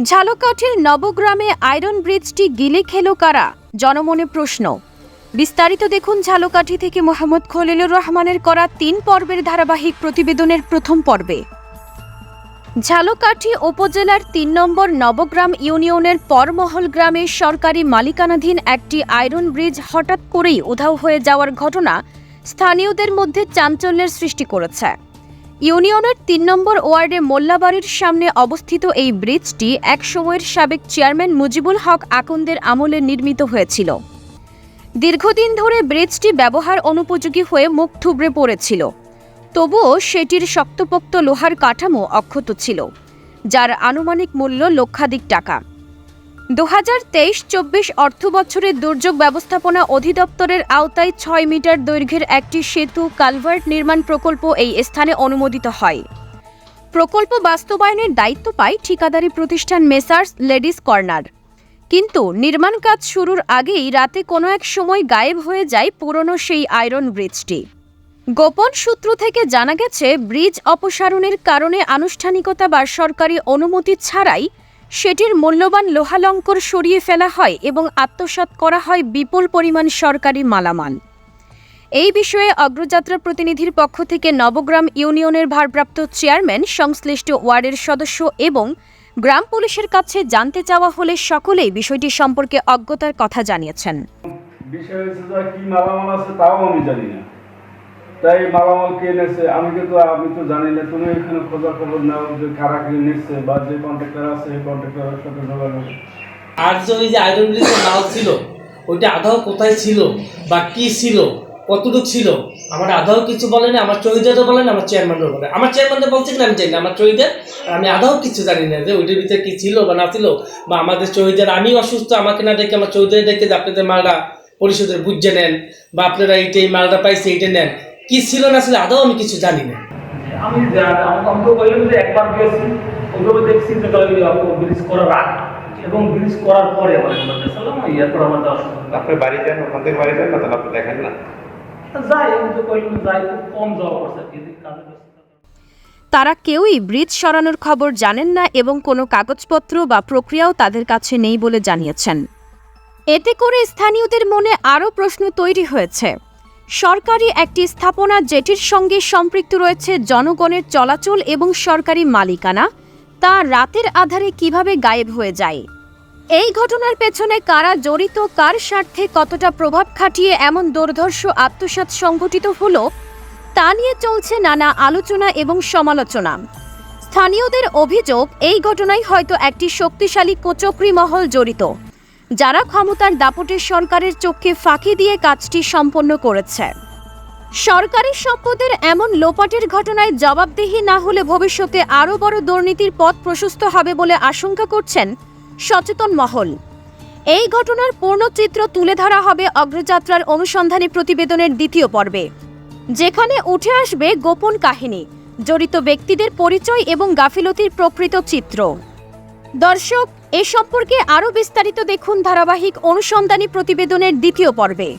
ঝালকাঠির নবগ্রামে আয়রন ব্রিজটি গিলে খেলো কারা? জনমনে প্রশ্ন। বিস্তারিত দেখুন ঝালকাঠি থেকে মোহাম্মদ খলিলুর রহমানের করা তিন পর্বের ধারাবাহিক প্রতিবেদনের প্রথম পর্বে। ঝালকাঠি উপজেলার তিন নম্বর নবগ্রাম ইউনিয়নের পরমহল গ্রামে সরকারি মালিকানাধীন একটি আয়রন ব্রিজ হঠাৎ করেই উধাও হয়ে যাওয়ার ঘটনা স্থানীয়দের মধ্যে চাঞ্চল্যের সৃষ্টি করেছে। ইউনিয়নের তিন নম্বর ওয়ার্ডে মোল্লাবাড়ির সামনে অবস্থিত এই ব্রিজটি এক সময়ের সাবেক চেয়ারম্যান মুজিবুল হক আকন্দের আমলে নির্মিত হয়েছিল। দীর্ঘদিন ধরে ব্রিজটি ব্যবহার অনুপযোগী হয়ে মুখ থুবড়ে পড়েছিল। তবুও সেটির শক্তপোক্ত লোহার কাঠামো অক্ষত ছিল, যার আনুমানিক মূল্য লক্ষাধিক টাকা। দু হাজার তেইশ চব্বিশ অর্থবছরে দুর্যোগ ব্যবস্থাপনা অধিদপ্তরের আওতায় ছয় মিটার দৈর্ঘ্যের একটি সেতু কালভার্ট নির্মাণ প্রকল্প এই স্থানে অনুমোদিত হয়। প্রকল্প বাস্তবায়নের দায়িত্ব পায় ঠিকাদারি প্রতিষ্ঠান মেসার্স লেডিস কর্নার। কিন্তু নির্মাণ কাজ শুরুর আগেই রাতে কোনো এক সময় গায়েব হয়ে যায় পুরনো সেই আয়রন ব্রিজটি। গোপন সূত্র থেকে জানা গেছে, ব্রিজ অপসারণের কারণে আনুষ্ঠানিকতা বা সরকারি অনুমতি ছাড়াই সেটির মূল্যবান লোহালঙ্কর সরিয়ে ফেলা হয় এবং আত্মসাৎ করা হয় বিপুল পরিমাণ সরকারি মালামাল। এই বিষয়ে অগ্রযাত্রা প্রতিনিধির পক্ষ থেকে নবগ্রাম ইউনিয়নের ভারপ্রাপ্ত চেয়ারম্যান, সংশ্লিষ্ট ওয়ার্ডের সদস্য এবং গ্রাম পুলিশের কাছে জানতে চাওয়া হলে সকলেই বিষয়টি সম্পর্কে অজ্ঞতার কথা জানিয়েছেন। বিষয় কি মালামাল আছে তাও আমি জানি না। তাই মালামাল কে নেছে? আমি কিন্তু আমি তো জানি না, তুমি এখানে খোঁজার খবর নাও যে কারা কে নিচ্ছে বা যে কন্ট্রাক্টর আছে এই কন্ট্রাক্টরের সাথে যোগাযোগ আর যে যে আয়রন ব্রিজের নাও ছিল, ওইটা আধাও কোথায় ছিল বা কি ছিল, কতটুকু ছিল, আমার আধাও কিছু বলেনি, আমার চৌধুরীও বলেন, আমার চেয়ারম্যানও বলে আমার চেয়ারম্যানদের বলছে কিনা আমি জানি না, আমার চৌধুরী আমি আধাও কিছু জানি না যে ওইটার ভিতরে কি ছিল বা না ছিল, বা আমাদের চৌধুরীর আমি অসুস্থ, আমাকে না দেখে আমার চৌধুরী দেখে যে আপনাদের মালটা পরিশোধের বুঝে নেন, বা আপনারা এইটা এই মালটা পাইছে, এইটা নেন কি ছিল না ছিল আদৌ আমি কিছু জানি না। আমি যে একবার ওইভাবে দেখছি যে ব্রিজ করার আগে। এবং ব্রিজ করার পরে আমার এরপর সুযোগ বাড়ি যান ওখান থেকে বাড়ি যান না তাহলে আপনি দেখেন না? যাই আমি তো কইলাম যাই কম যাওয়া পড়ছে আর কি এদিকে কাজে তারা কেউই ব্রিজ সরানোর খবর জানেন না এবং কোনো কাগজপত্র বা প্রক্রিয়াও তাদের কাছে নেই বলে জানিয়েছেন। এতে করে স্থানীয়দের মনে আরও প্রশ্ন তৈরি হয়েছে। সরকারি একটি স্থাপনা যেটির সঙ্গে সম্পৃক্ত রয়েছে জনগণের চলাচল এবং সরকারি মালিকানা। তা রাতের আধারে কীভাবে গায়েব হয়ে যায়? এই ঘটনার পেছনে কারা জড়িত, কার স্বার্থে কতটা প্রভাব খাটিয়ে এমন দুর্ধর্ষ আত্মসাৎ সংঘটিত হল, তা নিয়ে চলছে নানা আলোচনা এবং সমালোচনা। স্থানীয়দের অভিযোগ, এই ঘটনায় হয়তো একটি শক্তিশালী কোচক্রি মহল জড়িত। যারা ক্ষমতার দাপটে সরকারের চোখে ফাঁকি দিয়ে কাজটি সম্পন্ন করেছে। সরকারি সম্পদের এমন লোপাটের ঘটনায় জবাবদিহি না হলে ভবিষ্যতে আরও বড় দুর্নীতির পথ প্রশস্ত হবে বলে আশঙ্কা করছেন সচেতন মহল। এই ঘটনার পূর্ণ চিত্র তুলে ধরা হবে অগ্রযাত্রার অনুসন্ধানী প্রতিবেদনের দ্বিতীয় পর্বে, যেখানে উঠে আসবে গোপন কাহিনী, জড়িত ব্যক্তিদের পরিচয় এবং গাফিলতির প্রকৃত চিত্র। দর্শক এ সম্পর্কে আরও বিস্তারিত দেখুন ধারাবাহিক অনুসন্ধানী প্রতিবেদনের দ্বিতীয় পর্বে।